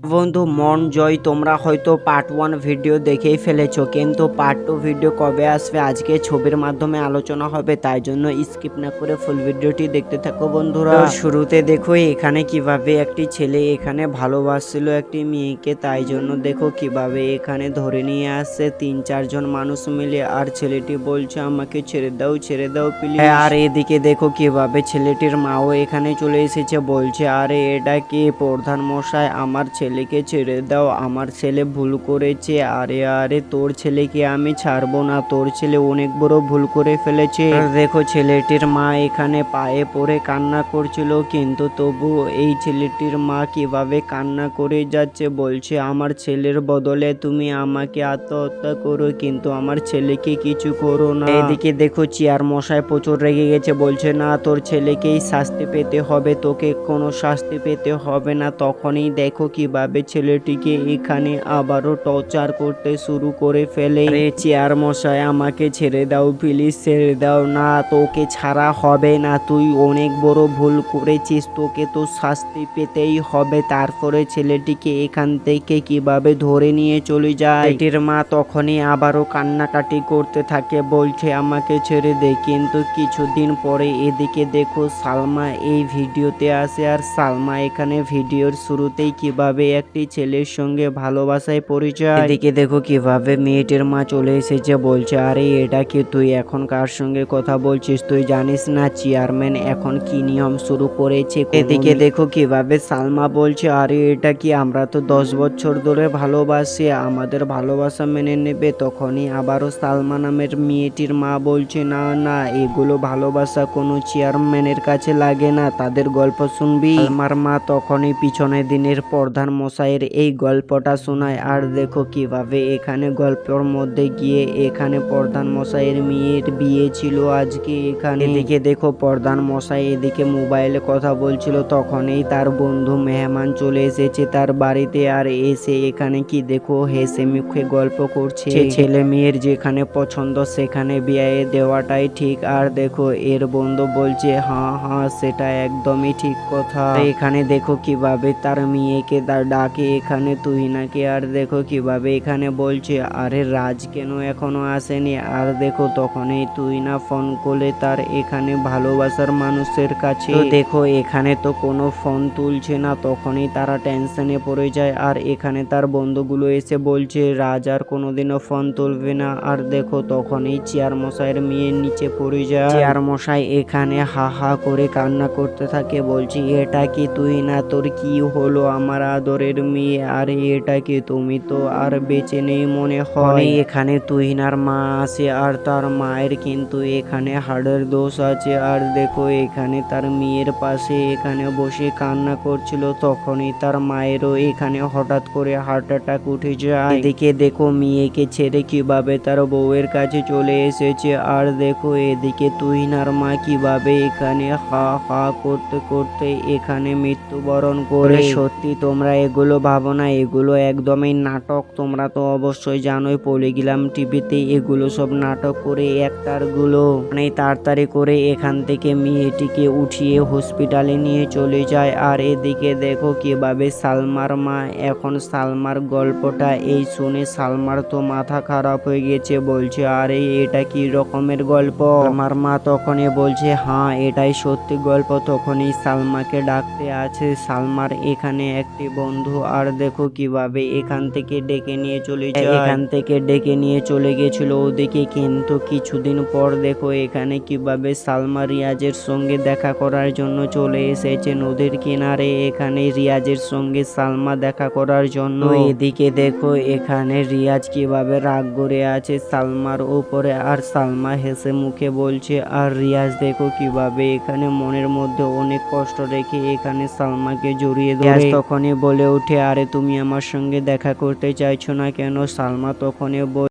বন্ধু মন জয় তোমরা হয়তো পার্ট ওয়ান ভিডিও দেখেই ফেলেছো কিন্তু পার্ট টু ভিডিও কবে আসবে? আজকে ছবির মাধ্যমে আলোচনা হবে তাই জন্য স্কিপ না করে ফুল ভিডিওটি দেখতে থাকো বন্ধুরা। শুরুতে দেখো এখানে কীভাবে একটি ছেলে এখানে ভালোবাসছিল একটি মেয়েকে তাই জন্য দেখো কীভাবে এখানে ধরে নিয়ে আসছে তিন চারজন মানুষ মিলে। আর ছেলেটি বলছে আমাকে ছেড়ে দাও ছেড়ে দাও প্লিজ আর এদিকে দেখো কীভাবে ছেলেটির মাও এখানে চলে এসেছে বলছে আরে এটা কি? প্রধান মশাই আমার ছেলেকে ছেড়ে দাও আমার ছেলে ভুল করেছে। আরে আরে তোর ছেলেকে আমি ছাড়বো না তোর ছেলে অনেক বড় ভুল করে ফেলেছে। দেখো ছেলেটির মা এখানে পায়ে পড়ে কান্না করছিল কিন্তু তবু এই ছেলেটির মা কীভাবে কান্না করে যাচ্ছে বলছে আমার ছেলের বদলে তুমি আমাকে আত্মহত্যা করো কিন্তু আমার ছেলেকে কিছু করো না। এদিকে দেখো চেয়ার মশাই প্রচুর রেগে গেছে বলছে না তোর ছেলেকেই শাস্তি পেতে হবে তোকে কোনো শাস্তি পেতে হবে না। তখনই দেখো কীভাবে ছেলেটিকে এখানে আবারও টর্চার করতে শুরু করে ফেলে। আরে চেয়ার মশাই, আমাকে ছেড়ে দাও, প্লিজ ছেড়ে দাও। না, তোকে ছাড়া হবে না। তুই অনেক বড় ভুল করেছিস, তোকে তো শাস্তি পেতেই হবে। তারপরে ছেলেটিকে এখান থেকে কীভাবে ধরে নিয়ে চলে যায়? এটির মা তখনই আবারও কান্নাকাটি করতে থাকে, বলছে, আমাকে ছেড়ে দে। কিন্তু কিছুদিন পরে এদিকে দেখো, সালমা এই ভিডিওতে আসে, আর সালমা এখানে ভিডিওর শুরুতেই কীভাবে একটি ছেলের সঙ্গে ভালোবাসায় পরিচয়। এদিকে দেখো কীভাবে মেয়েটির মা চলে এসেছে বলছে আরে এটা কি তুই? এখন কার সঙ্গে কথা বলছিস তুই জানিস না? চেয়ারম্যান এখন কি নিয়ম শুরু করেছে এদিকে দেখো কীভাবে সালমা বলছে আরে এটা কি আমরা তো দশ বছর ধরে ভালোবাসি আমাদের ভালোবাসা মেনে নেবে তখনই আবারও সালমা নামের মেয়েটির মা বলছে না না এগুলো ভালোবাসা কোনো চেয়ারম্যানের কাছে লাগে না তাদের গল্প শুনবি? আমার মা তখনই পিছনে দিনের প্রধান মশাইয়ের এই গল্পটা শোনায়। আর দেখো কীভাবে এখানে গল্পের মধ্যে গিয়ে এখানে প্রধান মশাইয়ের মেয়ের বিয়ে ছিল আজকে এখানে। এদিকে দেখো প্রধান মশাই এদিকে মোবাইলে কথা বলছিল, তখনই তার বন্ধু মেহমান চলে এসেছে তার বাড়িতে। আর এসে এখানে কি দেখো হেসে মুখে গল্প করছে। ছেলে মেয়ের যেখানে পছন্দ সেখানে বিয়ে দেওয়াটাই ঠিক। আর দেখো এর বন্ধু বলছে হ্যাঁ হ্যাঁ সেটা একদমই ঠিক কথা। এখানে দেখো কীভাবে তার মেয়েকে তার ডাকে এখানে তুই নাকি আর দেখো কীভাবে এখানে বলছে? আরে রাজ কেন এখনও আসেনি? আর দেখো তখনই তুই না ফোন করলে তার এখানে ভালোবাসার মানুষের কাছে। দেখো এখানে তো কোনো ফোন তুলছে না তখনই তারা টেনশনে পড়ে যায়। আর এখানে তার বন্ধুগুলো এসে বলছে রাজ আর কোনোদিনও ফোন তুলবে না। আর দেখো তখনই চেয়ার মশাইয়ের মেয়ে নিচে পড়ে যায়। চেয়ার মশাই এখানে হা হা করে কান্না করতে থাকে। বলছি এটা কি তুই না? তোর কি হলো? আমার আদরের মেয়ে আর এটাকে তুমি তো আর বেঁচে নেই মনে হয়। এখানে তুহিনার মা আছে আর তার মায়ের কিন্তু এখানে হাড়ের দোষ আছে। আর দেখো এখানে তার মেয়ের পাশে এখানে বসে কান্না করছিল তখনই তার মায়েরও এখানে হঠাৎ করে হার্ট অ্যাটাক উঠে যায়। এদিকে দেখো মেয়েকে ছেড়ে কীভাবে তার বউয়ের কাছে চলে এসেছে আর দেখো এদিকে তুহিনার মা কীভাবে এখানে হা হা করতে করতে এখানে মৃত্যুবরণ করে। সত্যি তোমরা এগুলো ভাবো না, এগুলো একদমই নাটক। তোমরা তো অবশ্যই জানোই পলিগ্রাম টিভিতে এগুলো সব নাটক করে একটারগুলো মানে তাড়াতাড়ি করে এখান থেকে মেয়েটিকে উঠিয়ে হসপিটালে নিয়ে চলে যায়। আর এদিকে দেখো কীভাবে সালমার মা, এখন সালমার গল্পটা এই শুনে সালমার তো মাথা খারাপ হয়ে গেছে, বলছে, আরে, এটা কি রকমের গল্প? আমার মা তখনই বলছে হ্যাঁ এটাই সত্যি গল্প। তখনই সালমাকে ডাকতে আছে সালমার এখানে একটি বন্ধু আর দেখো কীভাবে এখান থেকে ডেকে নিয়ে চলে যায়। এখান থেকে ডেকে নিয়ে চলে গেছিল ওদিকে কিন্তু কিছুদিন পর দেখো এখানে কীভাবে সালমা রিয়াজের সঙ্গে দেখা করার জন্য চলে এসেছে নদীর কিনারে। এখানে রিয়াজের সঙ্গে সালমা দেখা করার জন্য। এদিকে দেখো এখানে রিয়াজ কীভাবে রাগ করে আছে সালমার উপরে আর সালমা হেসে মুখে বলছে আর রিয়াজ দেখো কীভাবে এখানে মনের মধ্যে অনেক কষ্ট রেখে এখানে সালমাকে জড়িয়ে ধরে। তখনই বলে ওঠে আরে তুমি আমার সঙ্গে দেখা করতে চাইছো না কেন? সালমা তখনই বল